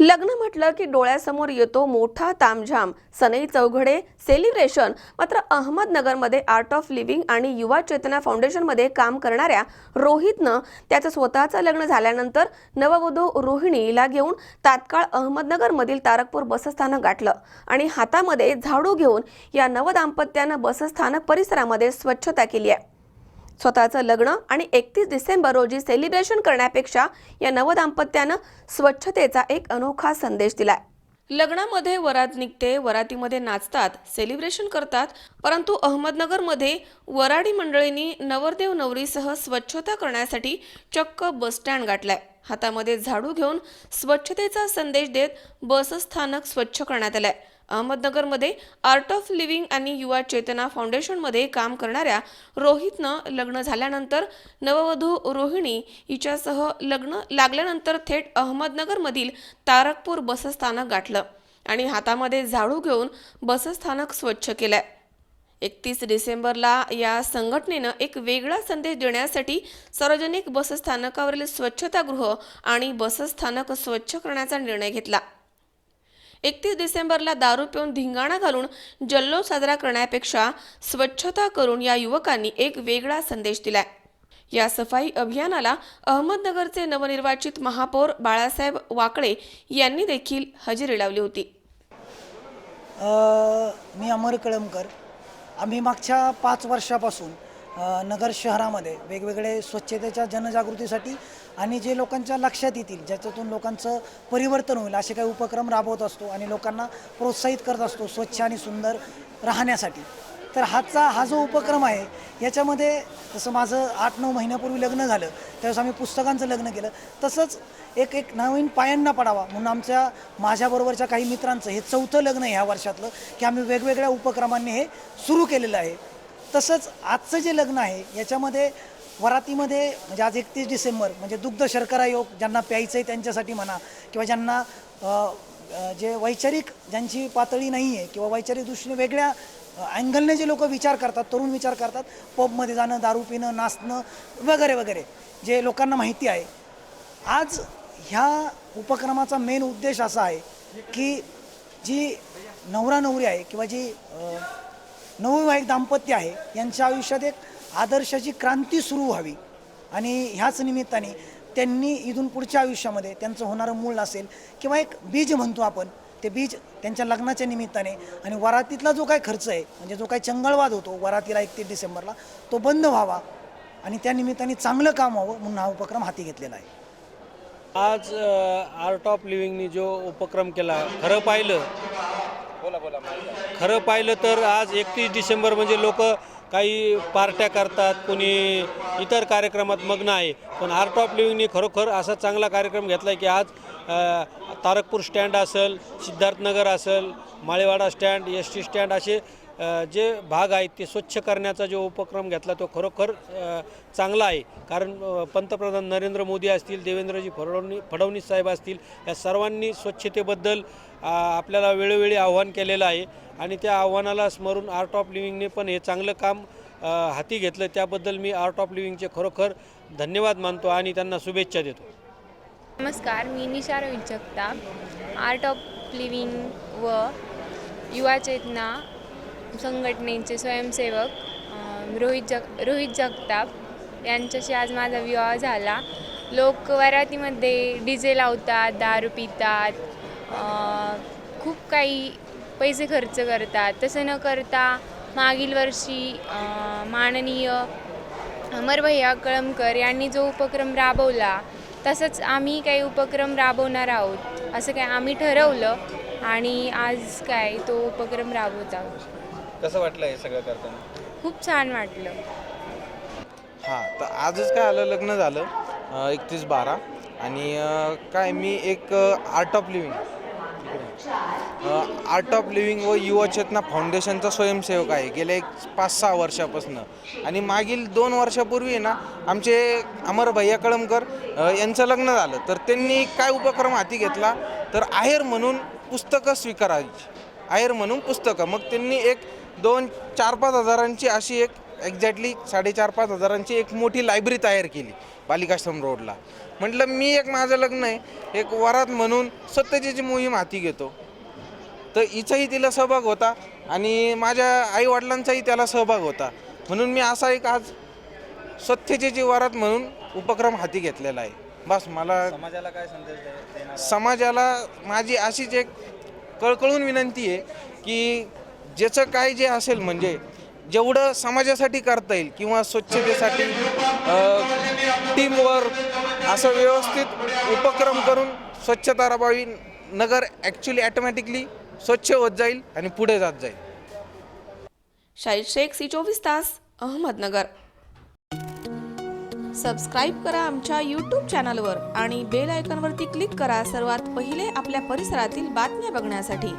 लग्न म्हटलं की डोळ्यासमोर येतो मोठा तामझाम. सनई चौघडे सेलिब्रेशन मात्र अहमदनगरमध्ये आर्ट ऑफ लिव्हिंग आणि युवा चेतना फाउंडेशनमध्ये काम करणाऱ्या रोहितनं त्याचं स्वतःचं लग्न झाल्यानंतर नववधू रोहिणीला घेऊन तात्काळ अहमदनगरमधील तारकपूर बसस्थानक गाठलं आणि हातामध्ये झाडू घेऊन या नवदाम्पत्यानं बसस्थानक परिसरामध्ये स्वच्छता केली आहे. स्वतःचं लग्न आणि एकतीस डिसेंबर रोजी सेलिब्रेशन करण्यापेक्षा या नवदाम्पत्यानं स्वच्छतेचा एक अनोखा संदेश दिलाय. लग्नामध्ये वरात निघते वरातीमध्ये नाचतात सेलिब्रेशन करतात परंतु अहमदनगरमध्ये वराडी मंडळींनी नवरदेव नवरीसह स्वच्छता करण्यासाठी चक्क बसस्टँड गाठलाय. हातामध्ये झाडू घेऊन स्वच्छतेचा संदेश देत बसस्थानक स्वच्छ करण्यात आलंय. अहमदनगरमध्ये आर्ट ऑफ लिव्हिंग आणि युवा चेतना फाउंडेशनमध्ये काम करणाऱ्या रोहितनं लग्न झाल्यानंतर नववधू रोहिणी हिच्यासह लग्न लागल्यानंतर थेट अहमदनगरमधील तारकपूर बसस्थानक गाठलं आणि हातामध्ये झाडू घेऊन बसस्थानक स्वच्छ केलंय. एकतीस डिसेंबरला या संघटनेनं एक वेगळा संदेश देण्यासाठी सार्वजनिक बसस्थानकावरील स्वच्छतागृह आणि बसस्थानक स्वच्छ करण्याचा निर्णय घेतला. एकतीस डिसेंबरला दारू पिऊन धिंगाणा घालून जल्लोष साजरा करण्यापेक्षा स्वच्छता करून या युवकांनी एक वेगळा संदेश दिलाय. या सफाई अभियानाला अहमदनगरचे नवनिर्वाचित महापौर बाळासाहेब वाकळे यांनी देखील हजेरी लावली होती. मी अमर कळमकर. आम्ही मागच्या पाच वर्षापासून नगर शहरामध्ये वेगवेगळे स्वच्छतेच्या जनजागृतीसाठी आणि जे लोकांच्या लक्षात येतील ज्याच्यातून लोकांचं परिवर्तन होईल असे काही उपक्रम राबवत असतो आणि लोकांना प्रोत्साहित करत असतो स्वच्छ आणि सुंदर राहण्यासाठी. तर हाचा हा जो उपक्रम आहे याच्यामध्ये जसं माझं आठ नऊ महिन्यापूर्वी लग्न झालं त्यावेळेस आम्ही पुस्तकांचं लग्न केलं. तसंच एक एक नवीन पायांना पडावा म्हणून आमच्या माझ्याबरोबरच्या काही मित्रांचं हे चौथं लग्न आहे ह्या वर्षातलं की आम्ही वेगवेगळ्या उपक्रमांनी हे सुरू केलेलं आहे. तसंच आजचं जे लग्न आहे याच्यामध्ये वरातीमध्ये म्हणजे आज एकतीस डिसेंबर म्हणजे दुग्ध शर्करा योग ज्यांना प्यायचं आहे त्यांच्यासाठी म्हणा किंवा ज्यांना जे वैचारिक ज्यांची पातळी नाही आहे किंवा वैचारिक दृष्टीने वेगळ्या अँगलने जे लोक विचार करतात तरुण विचार करतात पबमध्ये जाणं दारू पिणं नाचणं वगैरे वगैरे जे लोकांना माहिती आहे. आज ह्या उपक्रमाचा मेन उद्देश असा आहे की जी नवरा नवरी आहे किंवा जी नवविवाहित दाम्पत्य आहे. यांच्या आयुष्यात एक आदर्शाची क्रांती सुरू व्हावी. आणि ह्याच निमित्ताने त्यांनी इथून पुढच्या आयुष्यामध्ये त्यांचं होणारं मूळ असेल किंवा एक बीज म्हणतो आपण ते बीज त्यांच्या लग्नाच्या निमित्ताने आणि वरातीतला जो काही खर्च आहे म्हणजे जो काही चंगळवाद होतो वरातीला एकतीस डिसेंबरला तो बंद व्हावा आणि त्या निमित्ताने चांगलं काम व्हावं म्हणून हा उपक्रम हाती घेतलेला आहे. आज आर्ट ऑफ लिव्हिंगनी जो उपक्रम केला खरं पाहिलं खरं पाहिलं तर आज एकतीस डिसेंबर म्हणजे लोक काही पार्ट्या करतात कोणी इतर कार्यक्रमात मग्न आहे. पण आर्ट ऑफ लिव्हिंगने खरोखर असा चांगला कार्यक्रम घेतला आहे की आज तारकपूर स्टँड असेल सिद्धार्थनगर असेल Malewada stand S T stand असे जे भाग आहेत ते स्वच्छ करण्याचा जो उपक्रम घेतला तो खरोखर चांगला आहे. कारण पंतप्रधान नरेंद्र मोदी असतील देवेंद्रजी फडणवीस फडणवीस साहेब असतील या सर्वांनी स्वच्छतेबद्दल आपल्याला वेळोवेळी आव्हान केलेलं आहे. आणि त्या आव्हानाला स्मरून आर्ट ऑफ लिव्हिंगने पण हे चांगलं काम हाती घेतलं. त्याबद्दल मी आर्ट ऑफ लिव्हिंगचे खरोखर धन्यवाद मानतो आणि त्यांना शुभेच्छा देतो. नमस्कार मी Nisha Ravindra Jagtap. Art of living व युवा चेतना संघटनेचे स्वयंसेवक रोहित जग रोहित जगताप यांच्याशी आज माझा विवाह झाला. लोक वरातीमध्ये डी जे लावतात दारू पितात खूप काही पैसे खर्च करतात. तसं न करता मागील वर्षी माननीय अमर भैया कळमकर यांनी जो उपक्रम राबवला तसंच आम्ही काही उपक्रम राबवणार आहोत असं काय आम्ही ठरवलं आणि आज काय तो उपक्रम राबवत आहोत. कसं वाटलं हे सगळं करताना? खूप छान वाटलं. हां तर आजच काय आलं लग्न झालं एकतीस बारा. आणि अं, काय मी एक art of living art of living व युवा चेतना फाउंडेशनचा स्वयंसेवक आहे. गेल्या एक पाच सहा वर्षापासून. आणि मागील दोन वर्षापूर्वी ना आमचे अमर भैया कळमकर यांचं लग्न झालं. तर त्यांनी काय उपक्रम हाती घेतला? तर आहेर म्हणून पुस्तकं स्वीकारायची. आहेर म्हणून पुस्तकं. मग त्यांनी एक दोन चार पाच हजारांची अशी एक एक्झॅक्टली साडेचार पाच हजारांची एक मोठी लायब्ररी तयार केली बालिकाश्रम रोडला म्हटलं मी एक माझं लग्न आहे. एक वरात म्हणून सत्यतेची मोहीम हाती घेतो. तर हिचाही तिला सहभाग होता आणि माझ्या आईवडिलांचाही त्याला सहभाग होता. म्हणून मी असा एक आज स्वच्छतेची वरात म्हणून उपक्रम हाती घेतलेला आहे. बस मला समाजाला काय संदेश समाजाला माझी अशीच एक कळकळून विनंती आहे की ज्याचं काय जे असेल म्हणजे जेवढं समाजासाठी करता येईल किंवा स्वच्छतेसाठी टीमवर्क असं व्यवस्थित उपक्रम करून स्वच्छता राबावी नगर ॲक्च्युली ॲटोमॅटिकली स्वच्छ होत जाईल आणि पुढे जात जाईल. शाहिद शेख सी चोवीस तास अहमदनगर. सबस्क्राईब करा आमच्या यूट्यूब चॅनलवर आणि बेल आयकॉनवरती क्लिक करा सर्वात पहिले आपल्या परिसरातील बातम्या बघण्यासाठी.